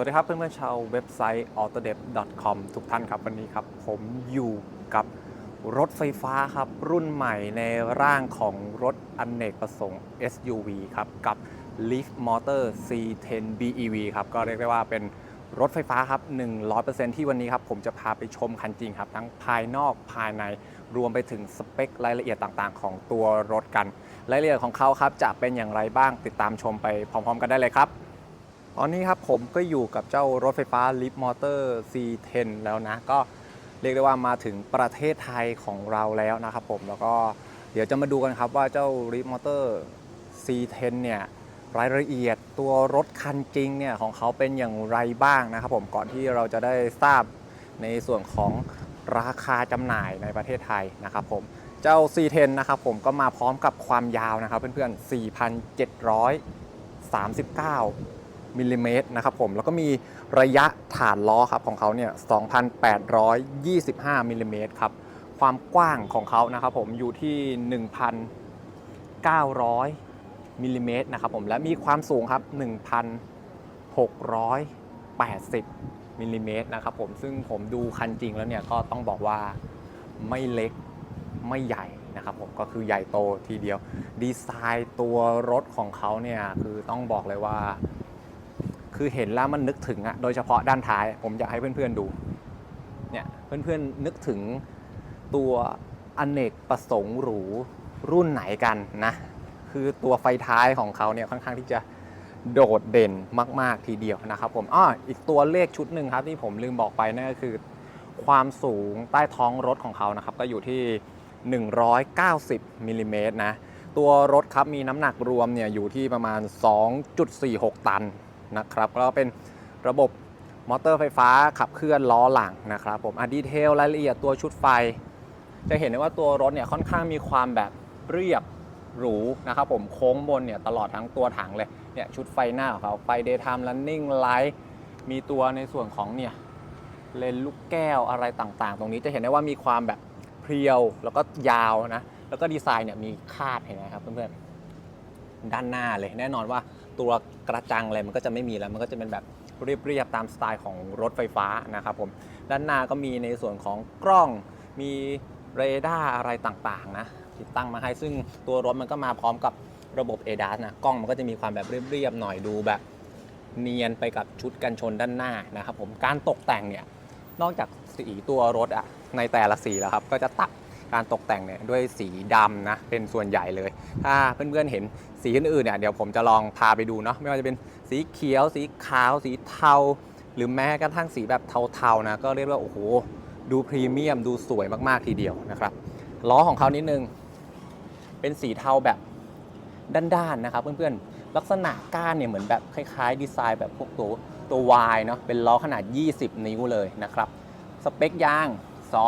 วัสดีครับเพื่อนๆชาวเว็บไซต์ autodev.com ทุกท่านครับวันนี้ครับ ผมอยู่กับรถไฟฟ้าครับ รุ่นใหม่ในร่างของรถอนเนกประสงค์ SUV ครับ กับ Leaf Motor C10 BEV ครับ ก็เรียกได้ว่าเป็นรถไฟฟ้าครับ 100%ที่วันนี้ครับ ผมจะพาไปชมคันจริงครับ ทั้งภายนอกภายในรวมไปถึงสเปครายละเอียดต่างๆ ของตัวรถกัน รายละเอียดของเขาครับจะเป็นอย่างไรบ้างติดตามชมไปพร้อม ๆ กันได้เลยครับ ตอนนี้ครับผมก็อยู่กับเจ้ารถไฟฟ้า Leap Motor C10 แล้วนะ ก็เรียกได้ว่ามาถึงประเทศไทยของเราแล้วนะครับผมแล้วก็เดี๋ยวจะมาดูกันครับว่าเจ้า Leap Motor C10 เนี่ยรายละเอียดตัวรถคันจริงเนี่ยของเขาเป็นอย่างไรบ้างนะครับผมก่อนที่เราจะได้ทราบในส่วนของราคาจำหน่ายในประเทศไทยนะครับผมเจ้า C10 นะครับผมก็มาพร้อมกับความยาวนะครับเพื่อนๆ 4,739 มิลลิเมตรนะครับผมแล้วก็มีระยะฐานล้อครับของเขาเนี่ย2,825มิลลิเมตรครับความกว้างของเขานะครับผมอยู่ที่ 1,900มิลลิเมตรนะครับผมและมีความสูงครับ 1,680มิลลิเมตรนะครับผมซึ่งผมดูคันจริงแล้วเนี่ยก็ต้องบอกว่าไม่เล็กไม่ใหญ่นะครับผมก็คือใหญ่โตทีเดียว ดีไซน์ตัวรถของเขาเนี่ยคือต้องบอกเลยว่า คือเห็นแล้วมันนึกถึงอะโดยเฉพาะด้านท้าย ผมอยากให้เพื่อนๆดู เนี่ยเพื่อนๆนึกถึงตัวอเนกประสงค์หรูรุ่นไหนกันนะ คือตัวไฟท้ายของเขาเนี่ยค่อนข้างที่จะโดดเด่นมาก ๆ ทีเดียวนะครับผมอ้ออีกตัวเลขชุดหนึ่งครับที่ผมลืมบอกไปนั่นก็คือ ความสูงใต้ท้องรถของเขานะครับ ก็อยู่ที่ 190มิลลิเมตรนะ ตัวรถครับมีน้ำหนักรวมเนี่ยอยู่ที่ประมาณ 2.46 ตัน นะครับแล้วก็เป็นระบบมอเตอร์ไฟฟ้าขับเคลื่อนล้อหลังนะครับผมอะดีเทลรายละเอียดตัวชุดไฟ จะเห็นได้ว่าตัวรถเนี่ยค่อนข้างมีความแบบเรียบหรูนะครับผมโค้งบนเนี่ยตลอดทั้งตัวถังเลยเนี่ยชุดไฟหน้าของเขาไฟ daytime running light มีตัวในส่วนของเนี่ยเลนลูกแก้วอะไรต่างๆ ตรงนี้จะเห็นได้ว่ามีความแบบเพรียวแล้วก็ยาวนะแล้วก็ดีไซน์เนี่ยมีคาดเห็นไหมครับเพื่อนๆด้านหน้าเลยแน่นอนว่า ตัวกระจังอะไรมันก็จะไม่มีแล้ว มันก็จะเป็นแบบเรียบๆตามสไตล์ของรถไฟฟ้านะครับผมด้านหน้าก็มีในส่วนของกล้องมีเรดาร์อะไรต่างๆนะติดตั้งมาให้ซึ่งตัวรถมันก็มาพร้อมกับระบบ ADAS นะกล้องมันก็จะมีความแบบเรียบๆหน่อยดูแบบเนียนไปกับชุดกันชนด้านหน้านะครับผมการตกแต่งเนี่ยนอกจากสีตัวรถอะในแต่ละสีแล้วครับก็จะตัด การตกแต่งเนี่ยด้วยสีดำนะเป็นส่วนใหญ่เลย ถ้าเพื่อนๆเห็นสีอื่นๆเนี่ยเดี๋ยวผมจะลองพาไปดูเนาะไม่ว่าจะเป็นสีเขียว สีขาว สีเทา หรือแม้กระทั่งสีแบบเทาๆนะก็เรียกว่าโอ้โหดูพรีเมียมดูสวยมากๆทีเดียวนะครับล้อของเขานิดนึง เป็นสีเทาแบบด้านๆนะครับ เพื่อนๆลักษณะก้านเนี่ยเหมือนแบบคล้ายๆ ดีไซน์แบบพวกตัวตัว Y เนาะเป็นล้อขนาด 20 นิ้วเลยนะครับ สเปคยาง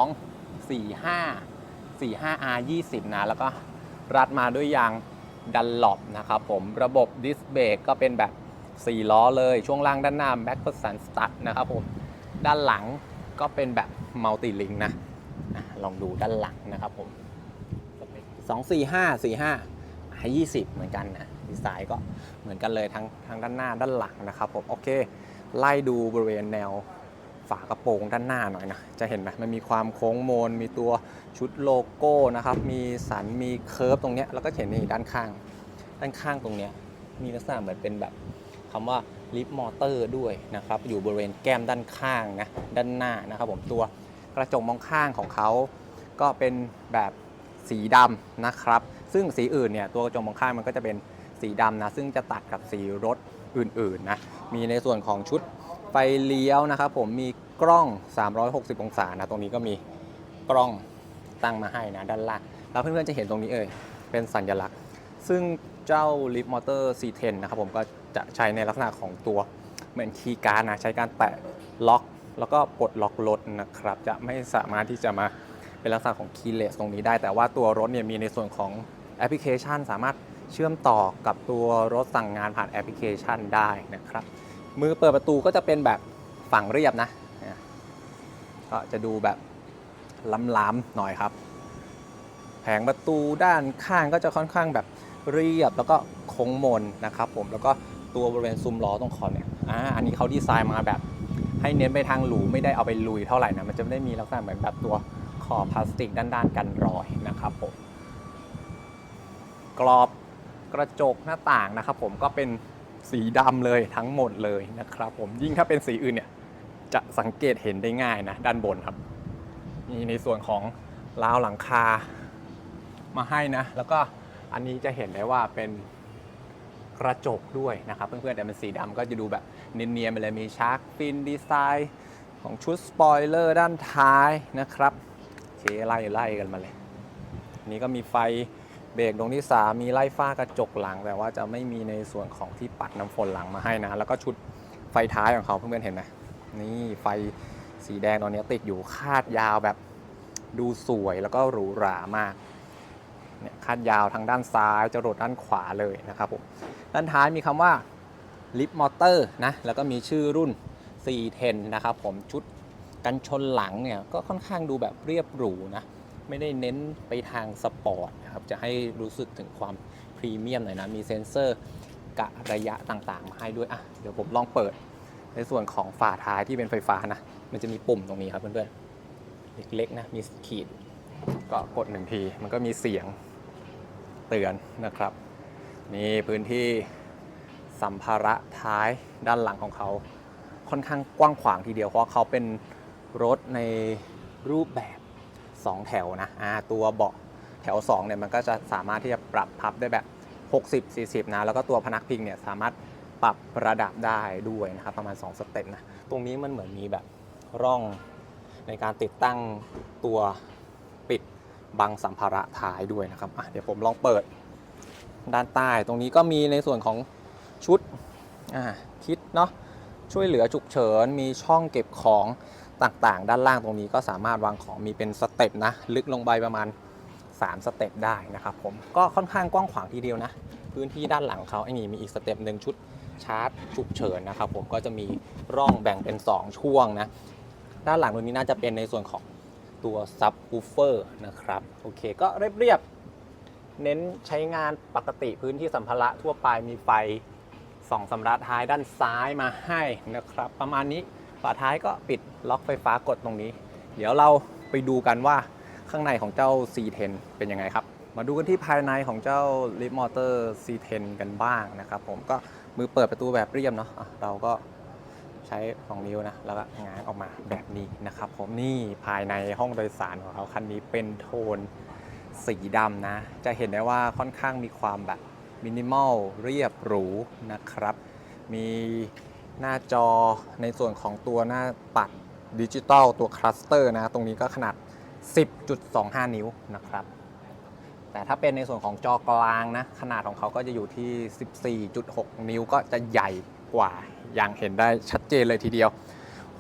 2 4 5 4 5 R 20 นะ แล้วก็รัดมาด้วยยางดันหลบนะครับผมระบบดิสเบรกก็เป็นแบบ 4 ล้อเลยช่วงล่างด้านหน้าแบ็ p เ r อร์สันสตัดนะครับผมด้านหลังก็เป็นแบบมัลติลิงนะลองดูด้านหลังนะครับผมสองสี่ห้าสี่ห้าไอยี่สิบเหมือนกันนะดีไซน์ก็เหมือนกันเลยทั้งทั้งด้านหน้าด้านหลังนะครับผมโอเค ไล่ดูบริเวณแนว ฝากระโปรงด้านหน้าหน่อยนะ จะเห็นไหมมันมีความโค้งโมน มีตัวชุดโลโก้นะครับ มีสัน มีเคิร์ฟตรงเนี้ย แล้วก็เห็นนี่ด้านข้าง ด้านข้างตรงเนี้ย มีลักษณะเหมือนเป็นแบบคำว่าลิฟมอเตอร์ด้วยนะครับ อยู่บริเวณแก้มด้านข้างนะ ด้านหน้านะครับผม ตัวกระจกมองข้างของเขา ก็เป็นแบบสีดำนะครับ ซึ่งสีอื่นเนี่ย ตัวกระจกมองข้างมันก็จะเป็นสีดำนะ ซึ่งจะตัดกับสีรถอื่นๆนะ มีในส่วนของชุด ไฟเลี้ยวนะครับผมมีกล้อง 360 องศานะตรงนี้ก็มีกล้องตั้งมาให้นะด้านล่างแล้วเพื่อนๆจะเห็นตรงนี้เอ่ยเป็นสัญลักษณ์ ซึ่งเจ้า Leap Motor C10 นะครับผมก็จะใช้ในลักษณะของตัวเหมือนคีย์การ์ดนะใช้การแตะล็อก แล้วก็ปลดล็อกรถนะครับ จะไม่สามารถที่จะมาเป็นลักษณะของคีย์เลสตรงนี้ได้ แต่ว่าตัวรถเนี่ยมีในส่วนของแอปพลิเคชัน สามารถเชื่อมต่อกับตัวรถสั่งงานผ่านแอปพลิเคชันได้นะครับ มือเปิดประตูก็จะเป็นแบบฝั่งเรียบนะ ก็จะดูแบบล้ำๆหน่อยครับ แผงประตูด้านข้างก็จะค่อนข้างแบบเรียบแล้วก็โค้งมนนะครับ ผมแล้วก็ตัวบริเวณซุ้มล้อตรงคอเนี่ยอ่าอันนี้เขาดีไซน์มาแบบให้เน้นไปทางหรูไม่ได้เอาไปลุยเท่าไหร่นะมันจะไม่ได้มีลักษณะเหมือนแบบตัวขอบพลาสติกด้านๆกันรอยนะครับผมกรอบกระจกหน้าต่างนะครับผมก็เป็น สีดำเลยทั้งหมดเลยนะครับผมยิ่งถ้าเป็นสีอื่นเนี่ยจะสังเกตเห็นได้ง่ายนะด้านบนครับนี่ในส่วนของราวหลังคามาให้นะ แล้วก็อันนี้จะเห็นได้ว่าเป็นกระจกด้วยนะครับ เพื่อนๆแต่เป็นสีดำก็จะดูแบบเนียนๆไปเลยมีชาร์กฟินดีไซน์ของชุดสปอยเลอร์ด้านท้ายนะครับเคไล่ไล่กันมาเลย อันนี้ก็มีไฟ เบรกดวงที่ 3 มีไล่ฝ้ากระจกหลัง แต่ว่าจะไม่มีในส่วนของที่ปัดน้ำฝนหลังมาให้นะ แล้วก็ชุดไฟท้ายของเขาเพื่อนๆเห็นไหมนี่ไฟสีแดงตอนนี้ติดอยู่คาดยาวแบบดูสวยแล้วก็หรูหรามากเนี่ยคาดยาวทางด้านซ้ายจรดด้านขวาเลยนะครับผมด้านท้ายมีคำว่าลิฟมอเตอร์นะแล้วก็มีชื่อรุ่น 410 นะครับผมชุดกันชนหลังเนี่ยก็ค่อนข้างดูแบบเรียบหรูนะ ไม่ได้เน้นไปทางสปอร์ตนะครับ จะให้รู้สึกถึงความพรีเมียมหน่อยนะ มีเซ็นเซอร์กะระยะต่างๆมาให้ด้วย อะ เดี๋ยวผมลองเปิด ในส่วนของฝาท้ายที่เป็นไฟฟ้านะ มันจะมีปุ่มตรงนี้ครับเพื่อนๆ เล็กๆนะ มีขีด ก็กดหนึ่งที มันก็มีเสียงเตือนนะครับนี่พื้นที่สัมภาระท้ายด้านหลังของเขา ค่อนข้างกว้างขวางทีเดียว เพราะเขาเป็นรถในรูปแบบ 2 แถวนะตัวเบาะแถว2เนี่ยมันก็จะสามารถที่จะปรับพับได้แบบ 60 40 นะ แล้วก็ตัวพนักพิงเนี่ยสามารถปรับระดับได้ด้วยนะครับประมาณ 2 สเต็ปนะ ตรงนี้มันเหมือนมีแบบร่องในการติดตั้งตัวปิดบังสัมภาระท้ายด้วยนะครับเดี๋ยวผมลองเปิดด้านใต้ ตรงนี้ก็มีในส่วนของชุดคิดเนาะช่วยเหลือฉุกเฉินมีช่องเก็บของ ต่างๆ ด้านล่างตรงนี้ก็สามารถวางของมีเป็นสเต็ปนะ ลึกลงไปประมาณ 3 สเต็ปได้นะครับผมก็ค่อนข้างกว้างขวางทีเดียวนะ พื้นที่ด้านหลังเขาไอ้นี่มีอีกสเต็ปหนึ่งชุดชาร์จฉุกเฉินนะครับผมก็จะมีร่องแบ่งเป็น 2 ช่วงนะ ด้านหลังตรงนี้น่าจะเป็นในส่วนของตัวซับ w ูเฟอร์นะครับโอเคก็เรียบๆเน้นใช้งานปกติพื้นที่สัมภาระทั่วไปมีไฟส่องสำรับท้ายด้านซ้ายมาให้นะครับ ประมาณนี้ ฝาท้ายก็ปิดล็อกไฟฟ้ากดตรงนี้ เดี๋ยวเราไปดูกันว่าข้างในของเจ้า C10 เป็นยังไงครับ มาดูกันที่ภายในของเจ้า l i f t Motor C10 กันบ้างนะครับผมก็มือเปิดประตูแบบเรียบเนาะะเราก็ใช้2นิ้วนะ แล้วก็ง้างออกมาแบบนี้นะครับผมนี่ภายในห้องโดยสารของเขาคันนี้เป็นโทนสีดำนะ จะเห็นได้ว่าค่อนข้างมีความแบบมินิมอลเรียบหรูนะครับ มี หน้าจอในส่วนของตัวหน้าปัดดิจิตอลตัวคลัสเตอร์นะ ตรงนี้ก็ขนาด 10.25 นิ้วนะครับ แต่ถ้าเป็นในส่วนของจอกลางนะ ขนาดของเขาก็จะอยู่ที่ 14.6 นิ้วก็จะใหญ่กว่า อย่างเห็นได้ชัดเจนเลยทีเดียว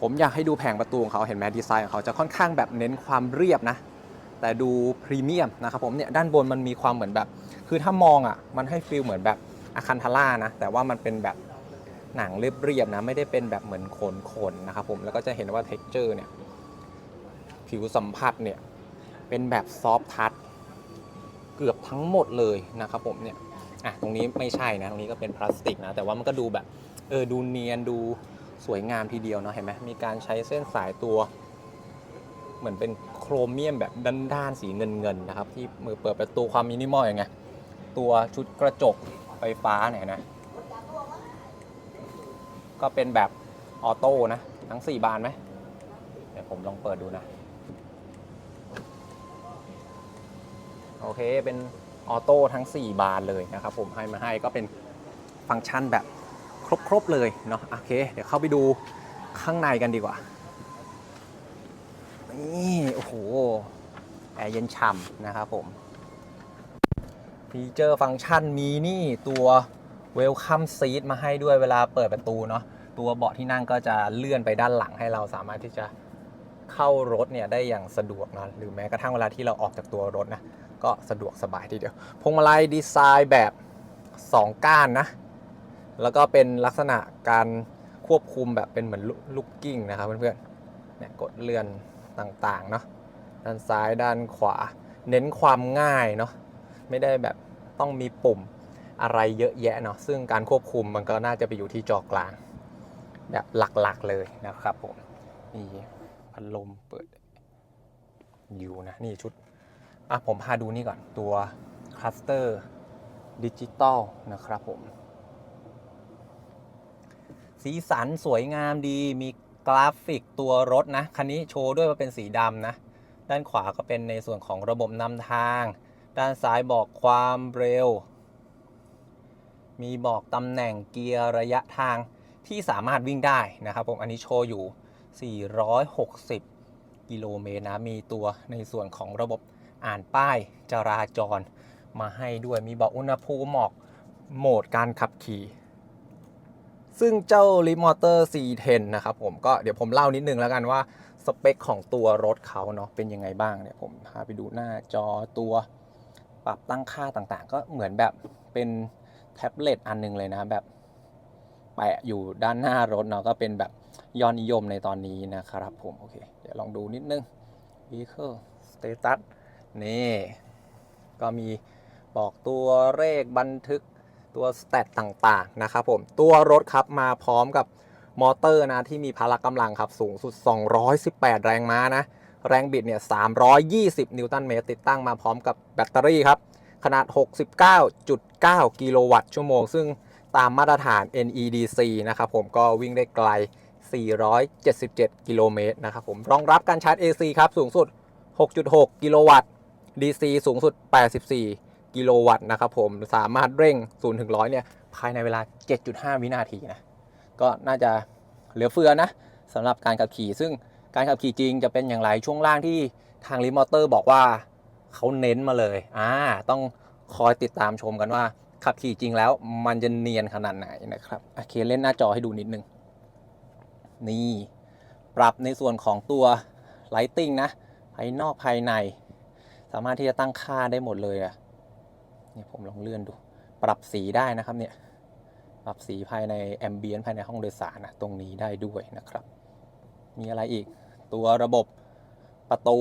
ผมอยากให้ดูแผงประตูของเขาเห็นไหมดีไซน์ของเขาจะค่อนข้างแบบเน้นความเรียบนะ แต่ดูพรีเมียมนะครับผมเนี่ยด้านบนมันมีความเหมือนแบบ คือถ้ามองอะมันให้ฟีลเหมือนแบบอาคันทาร่านะ แต่ว่ามันเป็นแบบ หนังเรียบๆนะไม่ได้เป็นแบบเหมือนขนๆนะครับผมแล้วก็จะเห็นว่าเท็กเจอร์เนี่ยผิวสัมผัสเนี่ยเป็นแบบซอฟทัชเกือบทั้งหมดเลยนะครับผมเนี่ยอะตรงนี้ไม่ใช่นะตรงนี้ก็เป็นพลาสติกนะแต่ว่ามันก็ดูแบบเออดูเนียนดูสวยงามทีเดียวเนาะเห็นไหมมีการใช้เส้นสายตัว เหมือนเป็นโครเมียมแบบด้านๆสีเงินๆนะครับที่มือเปิดประตูความมินิมอลอย่างไงตัวชุดกระจกไฟฟ้าเนี่ยนะ ก็เป็นแบบออโต้นะ ทั้ง 4 บานไหมเดี๋ยวผมลองเปิดดูนะ โอเคเป็นออโต้ทั้ง 4 บานเลยนะครับผมให้มาให้ก็เป็นฟังก์ชันแบบครบ ๆ เลยเนาะโอเค เดี๋ยวเข้าไปดูข้างในกันดีกว่า นี่ โอ้โห แอร์เย็นฉ่ำนะครับผมฟีเจอร์ฟังก์ชันมีนี่ตัว Welcome Seat มาให้ด้วยเวลาเปิดประตูเนาะตัวเบาะที่นั่งก็จะเลื่อนไปด้านหลังให้เราสามารถที่จะเข้ารถเนี่ยได้อย่างสะดวกนะหรือแม้กระทั่งเวลาที่เราออกจากตัวรถนะก็สะดวกสบายทีเดียวพวงมาลัยดีไซน์แบบ 2 ก้านนะ แล้วก็เป็นลักษณะการควบคุมแบบเป็นเหมือนลูกกิ้งนะครับเพื่อนๆเนี่ยกดเลื่อนต่างๆเนาะด้านซ้ายด้านขวา เน้นความง่ายเนาะไม่ได้แบบต้องมีปุ่ม อะไรเยอะแยะเนาะซึ่งการควบคุมมันก็น่าจะไปอยู่ที่จอกลาง แบบหลักๆเลยนะครับผมนี่พัดลมเปิดอยู่นะ นี่ชุด อะ ผมพาดูนี่ก่อนตัวคลัสเตอร์ดิจิตอลนะครับผม สีสันสวยงามดีมีกราฟิกตัวรถนะ คันนี้โชว์ด้วยว่าเป็นสีดำนะ ด้านขวาก็เป็นในส่วนของระบบนำทาง ด้านซ้ายบอกความเร็ว มีบอกตำแหน่งเกียร์ระยะทางที่สามารถวิ่งได้นะครับผมอันนี้โชว์อยู่ 460 กิโลเมตรนะ มีตัวในส่วนของระบบอ่านป้ายจราจรมาให้ด้วยมีบอกอุณหภูมิหมอกโหมดการขับขี่ ซึ่งเจ้า r e m o t o r C10 นะครับผมก็เดี๋ยวผมเล่านิดนึงแล้วกันว่าสเปคของตัวรถเขาเนาะเป็นยังไงบ้างเนี่ยผมพาไปดูหน้าจอตัวปรับตั้งค่าต่างๆ ก็เหมือนแบบเป็น แท็บเล็ตอันหนึงเลยนะแบบแปะอยู่ด้านหน้ารถเนาะก็เป็นแบบยอดนิยมในตอนนี้นะครับผม โอเค เดี๋ยวลองดูนิดนึง vehicle status นี่ ก็มีบอกตัวเลขบันทึกตัวสเตตต่างๆ นะครับผม ตัวรถครับมาพร้อมกับมอเตอร์นะ ที่มีพละกำลังครับสูงสุด 218 แรงม้านะ แรงบิดเนี่ย 320 นิวตันเมตรติดตั้งมาพร้อมกับแบตเตอรี่ครับ ขนาด 69.9 กิโลวัตต์ชั่วโมง ซึ่งตามมาตรฐาน NEDC นะครับผมก็วิ่งได้ไกล 477 กิโลเมตรนะครับผมรองรับการชาร์จ AC ครับ สูงสุด 6.6 กิโลวัตต์ DC สูงสุด 84 กิโลวัตต์นะครับผมสามารถเร่ง 0 ถึง 100 เนี่ย ภายในเวลา 7.5 วินาทีนะ ก็น่าจะเหลือเฟือนะสำหรับการขับขี่ ซึ่งการขับขี่จริงจะเป็นอย่างไรช่วงล่างที่ทางรีมอเตอร์บอกว่า เขาเน้นมาเลยอ่าต้องคอยติดตามชมกันว่า ขับขี่จริงแล้วมันจะเนียนขนาดไหนนะครับโอเคเล่นหน้าจอให้ดูนิดนึง นี่ ปรับในส่วนของตัวไลติงนะ ภายนอกภายใน สามารถที่จะตั้งค่าได้หมดเลยอะเนี่ยผมลองเลื่อนดู ปรับสีได้นะครับเนี่ยปรับสีภายในแอมเบียนภายในห้องโดยสารนะตรงนี้ได้ด้วยนะครับ มีอะไรอีก ตัวระบบประตู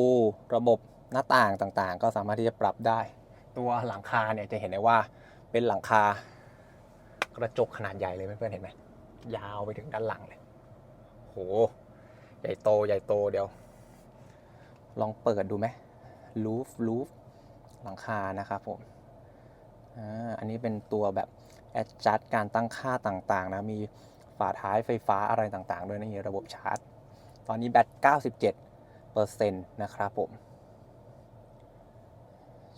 ระบบ หน้าต่างต่างๆ ก็สามารถที่จะปรับได้ ตัวหลังคาเนี่ยจะเห็นได้ว่าเป็นหลังคากระจกขนาดใหญ่เลยเพื่อนๆเห็นไหมยาวไปถึงด้านหลังเลยโหใหญ่โตใหญ่โตเดี๋ยว ลองเปิดดูไหมลูฟลูฟหลังคานะครับผมอันนี้เป็นตัวแบบ adjust การตั้งค่าต่างๆ นะ มีฝาท้ายไฟฟ้าอะไรต่างๆ ด้วยนี่ระบบชาร์จ ตอนนี้แบต 97%นะครับผม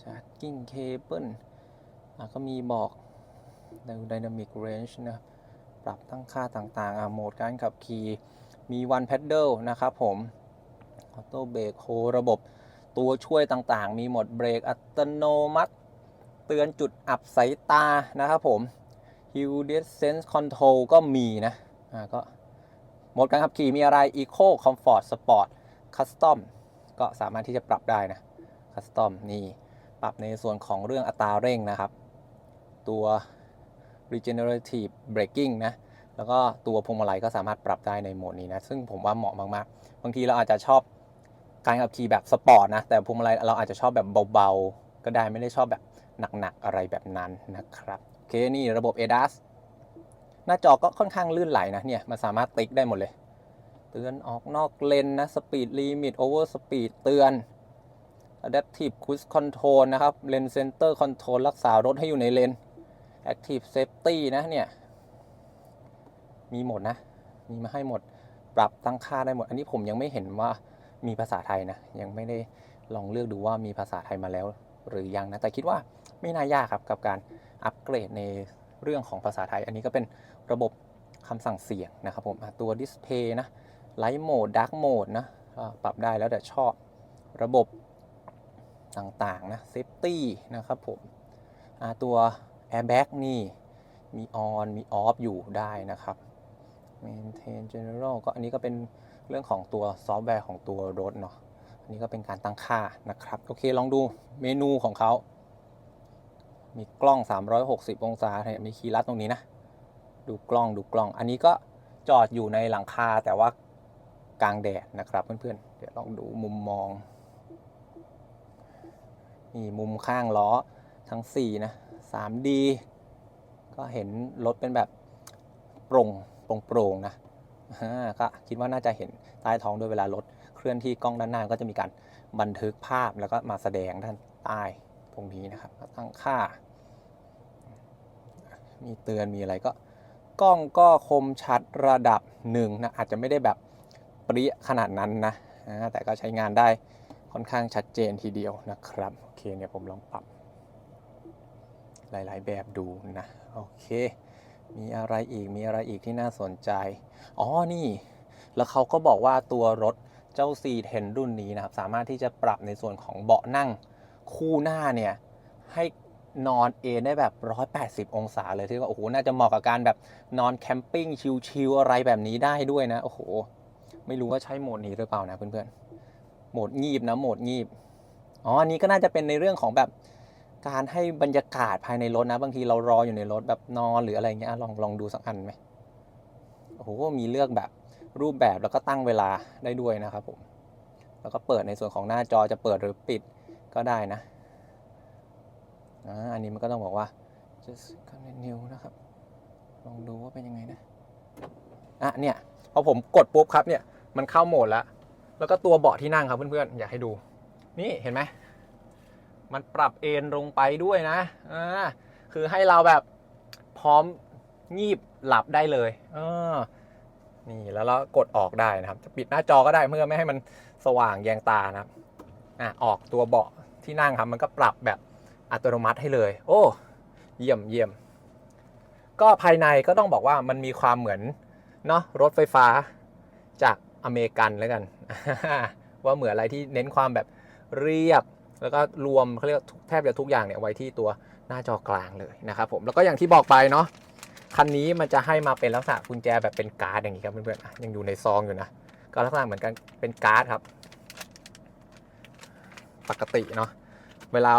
ชาร์จกิ้งเคเบิลก็มีบอก Dynamic Range นะปรับตั้งค่าต่างๆโหมดการขับขี่ มี One Pedal นะครับผมออโต้เบรกโฮระบบตัวช่วยต่างๆ มีหมดเบรกอัตโนมัติ เตือนจุดอับสายตานะครับผม Hill Distance Control ก็มีนะอ่าก็โหมดการขับขี่มีอะไร Eco Comfort Sport Custom ก็สามารถที่จะปรับได้นะ Custom นี่ ปรับในส่วนของเรื่องอัตราเร่งนะครับ ตัว Regenerative Braking นะ แล้วก็ตัวพวงมาลัยก็สามารถปรับได้ในโหมดนี้นะ ซึ่งผมว่าเหมาะมากๆ บางทีเราอาจจะชอบการขับขี่แบบสปอร์ตนะ แต่พวงมาลัยเราอาจจะชอบแบบเบาๆ ก็ได้ไม่ได้ชอบแบบหนักๆ อะไรแบบนั้นนะครับ โอเค นี่ระบบ ADAS หน้าจอก็ค่อนข้างลื่นไหลนะ เนี่ย มันสามารถติ๊กได้หมดเลย เตือนออกนอกเลนนะ Speed Limit Over Speed เตือน Adaptive Cruise Control นะครับ Lane Center Control รักษารถให้อยู่ในเลน Active Safety นะเนี่ย มีหมดนะ มีมาให้หมด ปรับตั้งค่าได้หมด อันนี้ผมยังไม่เห็นว่ามีภาษาไทยนะ ยังไม่ได้ลองเลือกดูว่ามีภาษาไทยมาแล้ว หรือยังนะ แต่คิดว่าไม่น่ายากครับกับการอัปเกรดในเรื่องของภาษาไทย อันนี้ก็เป็นระบบคำสั่งเสียงนะครับผมตัวดิสเพย์นะไลท์โหมดดาร์กโหมดนะปรับได้แล้วแต่ชอบระบบ ต่างๆนะเซฟตี้นะครับผมตัว Airbag นี่มีออนมีออฟอยู่ได้นะครับ Maintain General ก็อันนี้ก็เป็นเรื่องของตัวซอฟต์แวร์ของตัวรถเนาะอันนี้ก็เป็นการตั้งค่านะครับ โอเคลองดูเมนูของเขา มีกล้อง 360 องศาเนี่ยมีคีย์ลัดตรงนี้นะ ดูกล้องดูกล้อง อันนี้ก็จอดอยู่ในหลังคาแต่ว่ากลางแดดนะครับเพื่อนๆ เดี๋ยวลองดูมุมมอง นี่มุมข้างล้อทั้ง 4 นะ 3D ก็เห็นรถเป็นแบบโปร่งโปร่งๆนะก็คิดว่าน่าจะเห็นใต้ท้องด้วยเวลารถเคลื่อนที่กล้องด้านหน้าก็จะมีการบันทึกภาพแล้วก็มาแสดงด้านใต้ตรงนี้นะครับตั้งค่า มีเตือนมีอะไรก็กล้องก็คมชัดระดับหนึ่งนะอาจจะไม่ได้แบบเปรี้ยขนาดนั้นนะแต่ก็ใช้งานได้ ค่อนข้างชัดเจนทีเดียวนะครับโอเคเนี่ยผมลองปรับ หลายๆ แบบดูนะโอเค มีอะไรอีกมีอะไรอีกที่น่าสนใจ อ๋อนี่ แล้วเขาก็บอกว่าตัวรถเจ้า C10 รุ่นนี้นะครับ สามารถที่จะปรับในส่วนของเบาะนั่งคู่หน้าเนี่ยให้นอนเอนได้แบบ 180 องศาเลยที่ว่าโอ้โหน่าจะเหมาะกับการแบบนอนแคมปิ้งชิลๆอะไรแบบนี้ได้ด้วยนะโอ้โหไม่รู้ว่าใช้โหมดนี้หรือเปล่านะเพื่อนๆ โหมดงีบนะโหมดงีบอ๋ออันนี้ก็น่าจะเป็นในเรื่องของแบบการให้บรรยากาศภายในรถนะ บางทีเรารออยู่ในรถแบบนอนหรืออะไรเงี้ยลองลองดูสักอันไหมโอ้โหมีเลือกแบบรูปแบบแล้วก็ตั้งเวลาได้ด้วยนะครับผมแล้วก็เปิดในส่วนของหน้าจอจะเปิดหรือปิดก็ได้นะอันนี้มันก็ต้องบอกว่า just continue นะครับ ลองดูว่าเป็นยังไงนะอะเนี่ยพอผมกดปุ๊บครับเนี่ยมันเข้าโหมดแล้ว แล้วก็ตัวเบาะที่นั่งครับเพื่อนๆ อยากให้ดู นี่เห็นไหม มันปรับเอนลงไปด้วยนะอ่าคือให้เราแบบพร้อมงีบหลับได้เลยเออนี่แล้วเรากดออกได้นะครับ จะปิดหน้าจอก็ได้เพื่อไม่ให้มันสว่างแยงตานะครับอะออกตัวเบาะที่นั่งครับ มันก็ปรับแบบอัตโนมัติให้เลย โอ้เยี่ยมเยี่ยม ก็ภายในก็ต้องบอกว่ามันมีความเหมือนเนาะรถไฟฟ้าจาก อเมริกันแล้วกัน ว่าเหมือนอะไรที่เน้นความแบบเรียบ แล้วก็รวมเขาเรียกแทบจะทุกอย่างเนี่ยไว้ที่ตัวหน้าจอกลางเลยนะครับผมแล้วก็อย่างที่บอกไปเนาะคันนี้มันจะให้มาเป็นลักษณะกุญแจแบบเป็นการ์ดอย่างนี้ครับเพื่อนๆยังอยู่ในซองอยู่นะก็ลักษณะเหมือนกันเป็นการ์ดครับ ปกติเนาะเวลา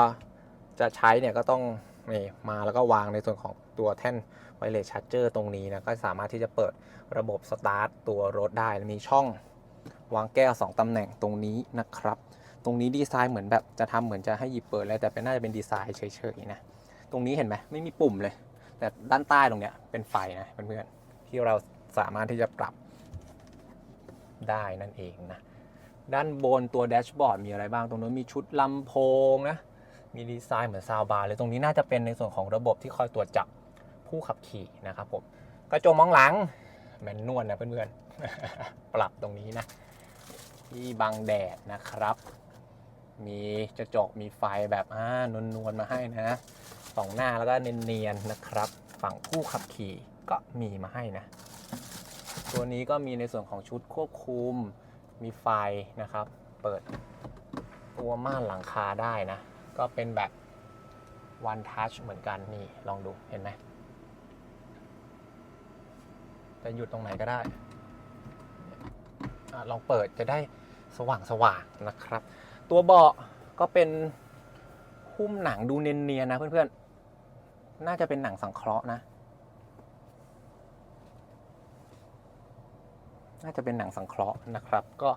จะใช้เนี่ยก็ต้องนี่มาแล้วก็วางในส่วนของตัวแท่นไวเลสชาร์เจอร์ตรงนี้นะก็สามารถที่จะเปิด ระบบสตาร์ทตัวรถได้มีช่องวางแก้ว 2 ตำแหน่งตรงนี้นะครับ ตรงนี้ดีไซน์เหมือนแบบจะทำเหมือนจะให้หยิบเปิดเลยแต่เป็นน่าจะเป็นดีไซน์เฉยๆนะ ตรงนี้เห็นไหมไม่มีปุ่มเลย แต่ด้านใต้ตรงเนี้ยเป็นไฟนะเพื่อนๆที่เราสามารถที่จะปรับได้นั่นเองนะ ด้านบนตัวแดชบอร์ดมีอะไรบ้าง ตรงนู้นมีชุดลำโพงนะ มีดีไซน์เหมือนซาวบาร์เลย ตรงนี้น่าจะเป็นในส่วนของระบบที่คอยตรวจจับผู้ขับขี่นะครับผม กระจกมองหลัง แมนนวลนะเพื่อนๆ ปรับตรงนี้นะ ที่บังแดดนะครับ มีกระจกมีไฟแบบอ่านวลๆมาให้นะสองหน้าแล้วก็เนียนๆนะครับ ฝั่งผู้ขับขี่ก็มีมาให้นะ ตัวนี้ก็มีในส่วนของชุดควบคุมมีไฟนะครับ เปิดตัวม่านหลังคาได้นะ ก็เป็นแบบ one touch เหมือนกันนี่ลองดูเห็นไหม จะหยุดตรงไหนก็ได้อลองเปิดจะได้สว่างสว่างนะครับ ตัวเบาะก็เป็นหุ้มหนังดูเนียนๆนะเพื่อนๆ น่าจะเป็นหนังสังเคราะห์นะ น่าจะเป็นหนังสังเคราะห์นะครับ ก็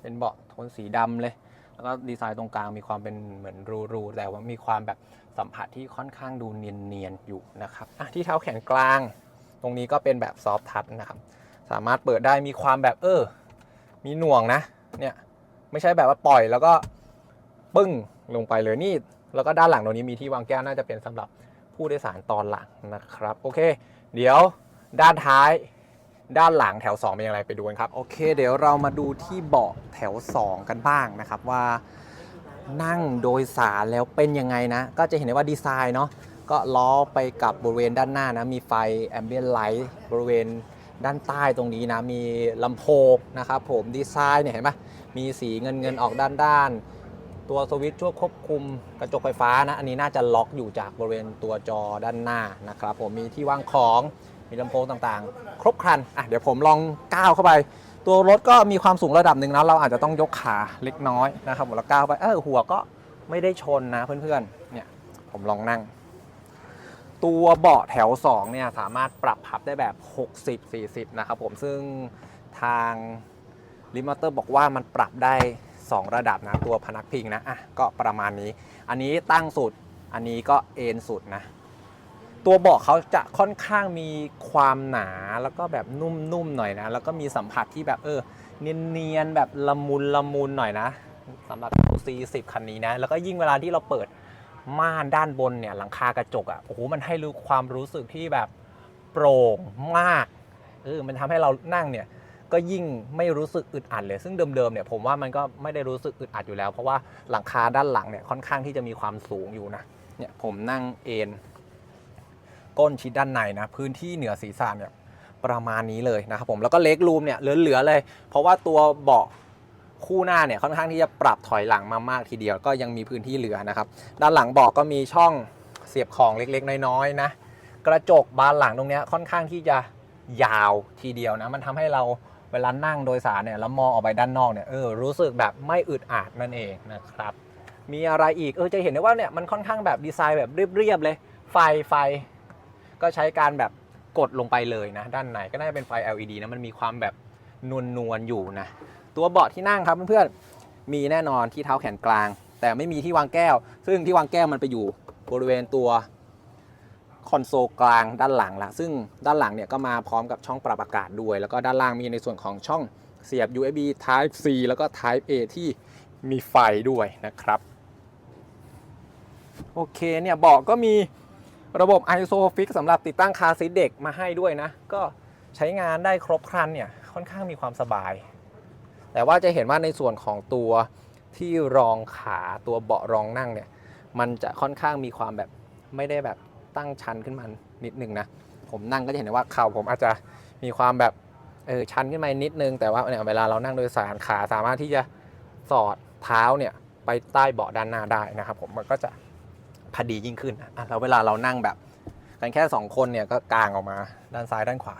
เป็นเบาะโทนสีดำเลย แล้วก็ดีไซน์ตรงกลางมีความเป็นเหมือนรูๆแต่ว่ามีความแบบสัมผัสที่ค่อนข้างดูเนียนๆอยู่นะครับที่เท้าแขนกลาง ตรงนี้ก็เป็นแบบซอฟทัชนะครับ สามารถเปิดได้มีความแบบเออ มีหน่วงนะ เนี่ยไม่ใช่แบบว่าปล่อยแล้วก็ปึ้งลงไปเลยนี่ แล้วก็ด้านหลังตรงนี้มีที่วางแก้วน่าจะเป็นสำหรับผู้โดยสารตอนหลังนะครับ โอเค เดี๋ยวด้านท้ายด้านหลังแถว 2 เป็นอย่างไรไปดูกันครับ โอเค เดี๋ยวเรามาดูที่เบาะแถว 2 กันบ้างนะครับว่านั่งโดยสารแล้วเป็นยังไงนะ ก็จะเห็นได้ว่าดีไซน์เนาะ ก็ล้อไปกับบริเวณด้านหน้านะ มีไฟแอมเบียนไลท์บริเวณด้านใต้ตรงนี้นะ มีลำโพงนะครับผมดีไซน์เนี่ยเห็นไหมมีสีเงินเงินออกด้านด้าน ตัวสวิตช์ช่วยควบคุมกระจกไฟฟ้านะ อันนี้น่าจะล็อกอยู่จากบริเวณตัวจอด้านหน้านะครับผมมีที่วางของมีลำโพงต่างๆ ครบครันอะเดี๋ยวผมลองก้าวเข้าไป ตัวรถก็มีความสูงระดับหนึ่งนะเราอาจจะต้องยกขาเล็กน้อยนะครับผมแล้วก้าวไปเออหัวก็ไม่ได้ชนนะเพื่อนๆเนี่ยผมลองนั่ง ตัวเบาะแถว2เนี่ยสามารถปรับพับได้แบบ 60-40 นะครับผมซึ่งทางลิมอเตอร์บอกว่ามันปรับได้ 2 ระดับนะ ตัวพนักพิงนะอะก็ประมาณนี้ อันนี้ตั้งสุดอันนี้ก็เอนสุดนะ ตัวเบาะเขาจะค่อนข้างมีความหนาแล้วก็แบบนุ่มๆหน่อยนะ แล้วก็มีสัมผัสที่แบบเออเนียนๆแบบละมุนละมุนหน่อยนะสำหรับ C10 คันนี้นะ แล้วก็ยิ่งเวลาที่เราเปิด ม่านด้านบนเนี่ยหลังคากระจกอะ่ะโอ้โหมันให้รู้ความรู้สึกที่แบบโปร่งมากเออมันทำให้เรานั่งเนี่ยก็ยิ่งไม่รู้สึกอึดอัดเลย ซึ่งเดิมๆเนี่ยผมว่ามันก็ไม่ได้รู้สึกอึดอัดอยู่แล้ว เพราะว่าหลังคาด้านหลังเนี่ยค่อนข้างที่จะมีความสูงอยู่นะเนี่ยผมนั่งเอนก้นชิดด้านในนะพื้นที่เหนือศีรษะเนี่ยประมาณนี้เลยนะครับผมแล้วก็เล็กรูมเนี่ยเหลือๆเลย เพราะว่าตัวเบาะ คู่หน้าเนี่ยค่อนข้างที่จะปรับถอยหลังมามากทีเดียวก็ยังมีพื้นที่เหลือนะครับ ด้านหลังเบาะก็มีช่องเสียบของเล็กๆ น้อยๆนะกระจกบานหลังตรงเนี้ยค่อนข้างที่จะยาวทีเดียวนะมันทำให้เราเวลานั่งโดยสารเนี่ยแล้วมองออกไปด้านนอกเนี่ยเออรู้สึกแบบไม่อึดอัดนั่นเองนะครับมีอะไรอีกเออจะเห็นได้ว่าเนี่ยมันค่อนข้างแบบดีไซน์แบบเรียบๆเลย ไฟไฟ ก็ใช้การแบบกดลงไปเลยนะ ด้านในก็น่าจะเป็นไฟ LED นะมันมีความแบบนวลนวลๆอยู่นะ ตัวเบาะที่นั่งครับเพื่อนๆมีแน่นอนที่เท้าแขนกลาง แต่ไม่มีที่วางแก้ว ซึ่งที่วางแก้วมันไปอยู่บริเวณตัวคอนโซลกลางด้านหลังละซึ่งด้านหลังเนี่ยก็มาพร้อมกับช่องปรับอากาศด้วย แล้วก็ด้านล่างมีในส่วนของช่องเสียบ USB Type C แล้วก็ Type A ที่มีไฟด้วยนะครับ โอเคเนี่ยเบาะก็มีระบบ ISOFIX สำหรับติดตั้งคาซีเด็กมาให้ด้วยนะ ก็ใช้งานได้ครบครันเนี่ยค่อนข้างมีความสบาย แต่ว่าจะเห็นว่าในส่วนของตัวที่รองขาตัวเบาะรองนั่งเนี่ย มันจะค่อนข้างมีความแบบไม่ได้แบบตั้งชันขึ้นมานิดนึงนะ ผมนั่งก็จะเห็นว่าเข่าผมอาจจะมีความแบบเออชันขึ้นมานิดนึง แต่ว่าเนี่ยเวลาเรานั่งโดยสารขาสามารถที่จะสอดเท้าเนี่ยไปใต้เบาะด้านหน้าได้นะครับผมมันก็จะพอดียิ่งขึ้นนะอะแล้วเวลาเรานั่งแบบกันแค่สองคนเนี่ยก็กางออกมาด้านซ้ายด้านขวา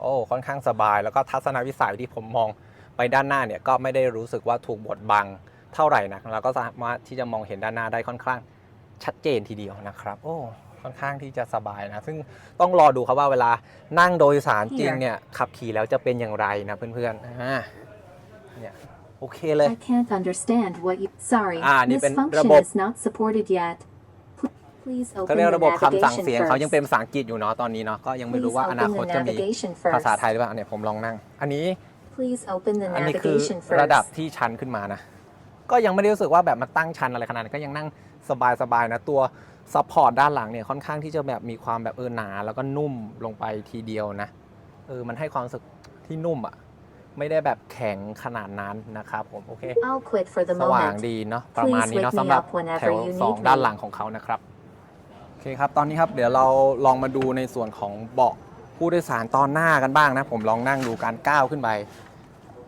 โอ้ค่อนข้างสบายแล้วก็ทัศนวิสัยที่ผมมอง ไปด้านหน้าเนี่ยก็ไม่ได้รู้สึกว่าถูกบดบังเท่าไหร่นะเราก็สามารถที่จะมองเห็นด้านหน้าได้ค่อนข้างชัดเจนทีเดียวนะครับ โอ้ค่อนข้างที่จะสบายนะ ซึ่งต้องรอดูครับว่าเวลานั่งโดยสารจริงเนี่ยขับขี่แล้วจะเป็นอย่างไรนะเพื่อนๆอ่าเนี่ยโอเคเลย I can't understand what you. Sorry, อ่านี่ this เป็น function ระบบ is not supported yet. P- Please เขา open เรียก the ระบบคำสั่ง navigation เสียงเขายัง first. เป็นภาษาอังกฤษอยู่เนาะตอนนี้เนาะก็ยังไม่รู้ Please ว่าอนาคต open the จะมี navigation ภาษา first. ไทยหรือเปล่าเนี่ยผมลองนั่ง อันนี้ Please open the อันนี้คือ navigation ระดับ first. ที่ชันขึ้นมานะ ก็ยังไม่ได้รู้สึกว่าแบบมันตั้งชันอะไรขนาดนั้นก็ยังนั่งสบายๆนะ ตัวซัพพอร์ตด้านหลังเนี่ยค่อนข้างที่จะแบบมีความแบบเออหนาแล้วก็นุ่มลงไปทีเดียวนะ เออมันให้ความรู้สึกที่นุ่มอะ ไม่ได้แบบแข็งขนาดนั้นนะครับผมโอเค I'll quit for the สว่าง moment. ดีเนาะประมาณนี้เนาะ Please wake me สำหรับ up whenever แถว you สอง need me ด้านหลังของเขานะครับ โอเคครับ ตอนนี้ครับ เดี๋ยวเราลองมาดูในส่วนของเบาะ ผู้โดยสารตอนหน้ากันบ้างนะ ผมลองนั่งดูการก้าวขึ้นไป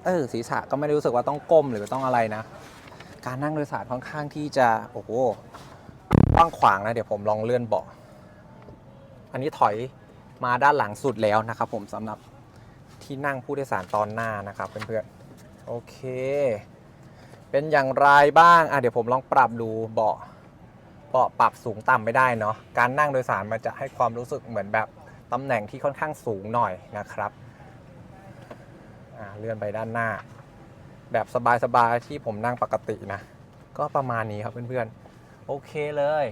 เออศีรษะก็ไม่ได้รู้สึกว่าต้องก้มหรือต้องอะไรนะ การนั่งโดยสารค่อนข้างที่จะโอ้โหกว้างขวางนะเดี๋ยวผมลองเลื่อนเบาะอันนี้ถอยมาด้านหลังสุดแล้วนะครับผมสำหรับที่นั่งผู้โดยสารตอนหน้านะครับเพื่อนๆโอเค เป็นอย่างไรบ้างอะเดี๋ยวผมลองปรับดูเบาะเบาะปรับสูงต่ำไม่ได้เนาะการนั่งโดยสารมันจะให้ความรู้สึกเหมือนแบบ ตำแหน่งที่ค่อนข้างสูงหน่อยนะครับเลื่อนไปด้านหน้า แบบสบายๆที่ผมนั่งปกตินะ ก็ประมาณนี้ครับเพื่อนๆ โอเคเลย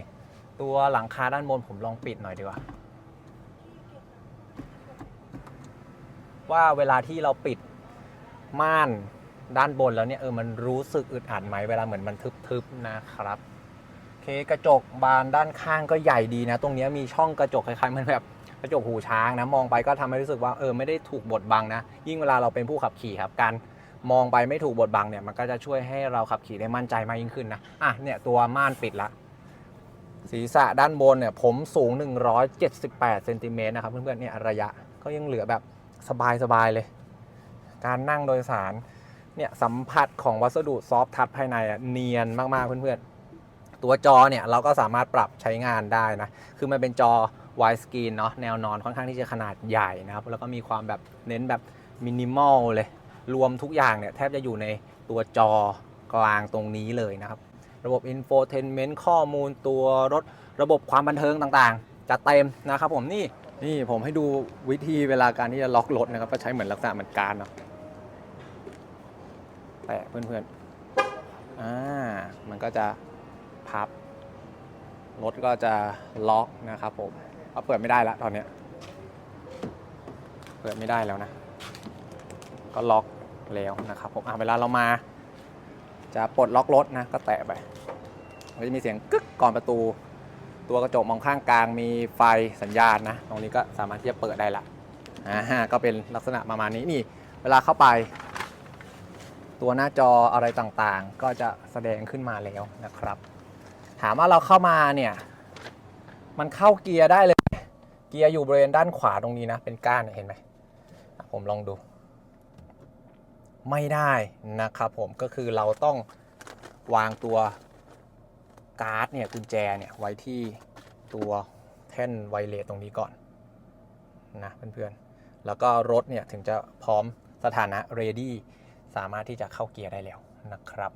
ตัวหลังคาด้านบนผมลองปิดหน่อยดีกว่า ว่าเวลาที่เราปิดม่านด้านบนแล้วเนี่ยเออมันรู้สึกอึดอัดไหมเวลาเหมือนมันทึบๆนะครับโอเคกระจกบานด้านข้างก็ใหญ่ดีนะ ตรงนี้มีช่องกระจกคล้ายๆมันแบบ ระจกหูช้างนะมองไปก็ทำให้รู้สึกว่าเออไม่ได้ถูกบดบังนะ ยิ่งเวลาเราเป็นผู้ขับขี่ครับการมองไปไม่ถูกบดบังเนี่ยมันก็จะช่วยให้เราขับขี่ได้มั่นใจมากยิ่งขึ้นนะอะเนี่ยตัวม่านปิดละศีรษะด้านบนเนี่ยผมสูง 178เซนติเมตรนะครับเพื่อนๆเนี่ยระยะก็ยังเหลือแบบสบายๆเลย การนั่งโดยสารเนี่ยสัมผัสของวัสดุซอฟทัชภายในเนียนมากๆเพื่อนๆ ตัวจอเนี่ยเราก็สามารถปรับใช้งานได้นะ คือมันเป็นจอ wide screen เนาะแนวนอนค่อนข้างที่จะขนาดใหญ่นะครับแล้วก็มีความแบบเน้นแบบมินิมอลเลย รวมทุกอย่างเนี่ยแทบจะอยู่ในตัวจอกลางตรงนี้เลยนะครับ ระบบ infotainment ข้อมูลตัวรถระบบความบันเทิงต่างๆจัดเต็มนะครับผมนี่นี่ผมให้ดูวิธีเวลาการที่จะล็อกรถนะครับก็ใช้เหมือนลักษณะเหมือนการเนาะแตะเพื่อนๆอ่ามันก็จะพับรถก็จะล็อกนะครับผม เอาเปิดไม่ได้แล้วตอนเนี้ยเปิดไม่ได้แล้วนะ ก็ล็อกแล้วนะครับผมอะเวลาเรามา จะปลดล็อกรถนะก็แตะไปมันจะมีเสียงกึกก่อนประตู ตัวกระจกมองข้างกลางมีไฟสัญญาณนะ ตรงนี้ก็สามารถที่จะเปิดได้ละอ่าก็เป็นลักษณะประมาณนี้นี่ เวลาเข้าไป ตัวหน้าจออะไรต่างๆ ก็จะแสดงขึ้นมาแล้วนะครับ ถามว่าเราเข้ามาเนี่ย มันเข้าเกียร์ได้เลย กียร์อยู่บริเวณด้านขวาตรงนี้นะ เป็นก้านเห็นไหมผมลองดู ไม่ได้นะครับผมก็คือเราต้องวางตัวการ์ดเนี่ยกุญแจเนี่ยไว้ที่ตัวแท่นไวเลสตรงนี้ก่อนนะเพื่อนๆ แล้วก็รถเนี่ยถึงจะพร้อมสถานะ ready สามารถที่จะเข้าเกียร์ได้แล้วนะครับ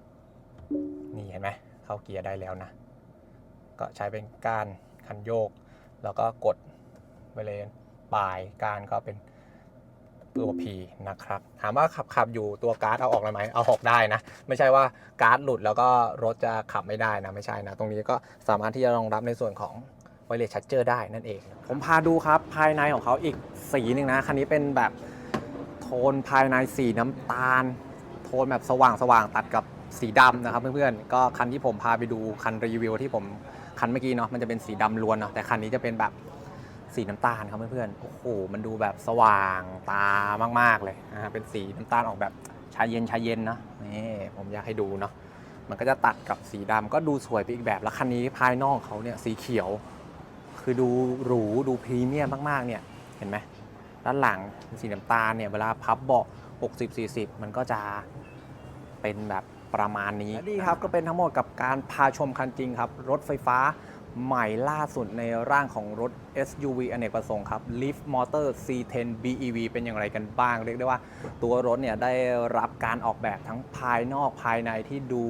นี่เห็นไหมเข้าเกียร์ได้แล้วนะ ก็ใช้เป็นก้านคันโยก แล้วก็กด บริเวณปลายกานก็เป็นตัว P นะครับ ถามว่าขับขับอยู่ตัวการ์ดเอาออกเลยไหมเอาออกได้นะ ไม่ใช่ว่าการ์ดหลุดแล้วก็รถจะขับไม่ได้นะไม่ใช่นะ ตรงนี้ก็สามารถที่จะรองรับในส่วนของไวเลสชั r เจอร์ได้นั่นเอง ผมพาดูครับภายในของเขาอีกสีหนึ่งนะ คันนี้เป็นแบบโทนภายในสีน้ำตาล โทนแบบสว่างสว่างตัดกับสีดำนะครับเพื่อนๆ ก็คันที่ผมพาไปดูคันรีวิวที่ผมคันเมื่อกี้เนาะมันจะเป็นสีดำล้วนเนาะแต่คันนี้จะเป็นแบบ สีน้ำตาลครับเพื่อนๆ โอ้โห มันดูแบบสว่างตามากๆเลยนะฮะเป็นสีน้ำตาลออกแบบชาเย็นชาเย็นเนาะนี่ผมอยากให้ดูเนาะ มันก็จะตัดกับสีดำก็ดูสวยไปอีกแบบ แล้วคันนี้ภายนอกเขาเนี่ยสีเขียว คือดูหรูดูพรีเมียมมากๆ เนี่ย เห็นไหม ด้านหลังเป็นสีน้ำตาลเนี่ยเวลาพับเบาะ60-40 มันก็จะเป็นแบบประมาณนี้ นี่ครับก็เป็นทั้งหมดกับการพาชมคันจริงครับ รถไฟฟ้า ใหม่ล่าสุดในร่างของรถ SUV อเนกประสงค์ครับ Leaf Motor C10 BEV เป็นอย่างไรกันบ้าง เรียกได้ว่าตัวรถเนี่ยได้รับการออกแบบทั้งภายนอกภายในที่ดู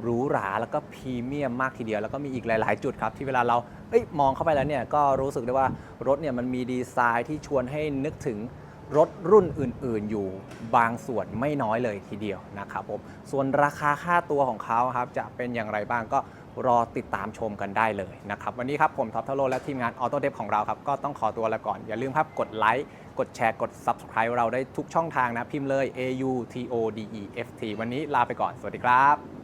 หรูหราแล้วก็พรีเมียมมากทีเดียว แล้วก็มีอีกหลาย ๆ จุดครับ ที่เวลาเราเอ้ยมองเข้าไปแล้วเนี่ยก็รู้สึกได้ว่ารถเนี่ยมันมีดีไซน์ที่ชวนให้นึกถึงรถรุ่นอื่น ๆ อยู่บางส่วนไม่น้อยเลยทีเดียวนะครับผมส่วนราคาค่าตัวของเขาครับจะเป็นอย่างไรบ้างก็ รอติดตามชมกันได้เลยนะครับ วันนี้ครับผมท็อปทโลและทีมงานออโต้เดฟของเราครับ ก็ต้องขอตัวลาก่อน อย่าลืมครับ กดไลค์กดแชร์กด Subscribe เราได้ทุกช่องทางนะ พิมพ์เลย A U T O D E F T วันนี้ลาไปก่อนสวัสดีครับ